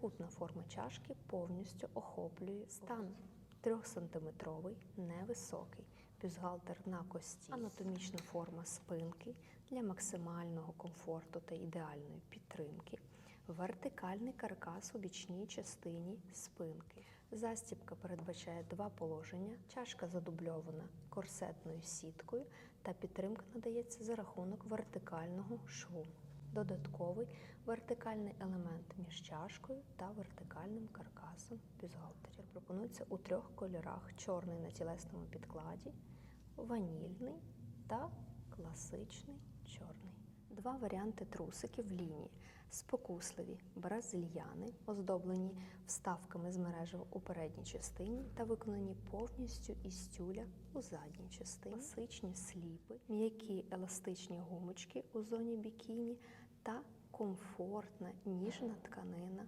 Трикутна форма чашки повністю охоплює стан. Трьохсантиметровий, невисокий, бюстгальтер на кості, анатомічна форма спинки для максимального комфорту та ідеальної підтримки, вертикальний каркас у бічній частині спинки. Застібка передбачає два положення, чашка задубльована корсетною сіткою та підтримка надається за рахунок вертикального шву. Додатковий вертикальний елемент між чашкою та вертикальним каркасом Бюзгалтерів Пропонується у трьох кольорах: чорний на тілесному підкладі, ванільний та класичний чорний. Два варіанти трусиків в лінії: спокусливі бразильяни, оздоблені вставками з мережа у передній частині та виконані повністю із тюля у задній частині, класичні сліпи, м'які еластичні гумочки у зоні бікіні та комфортна ніжна тканина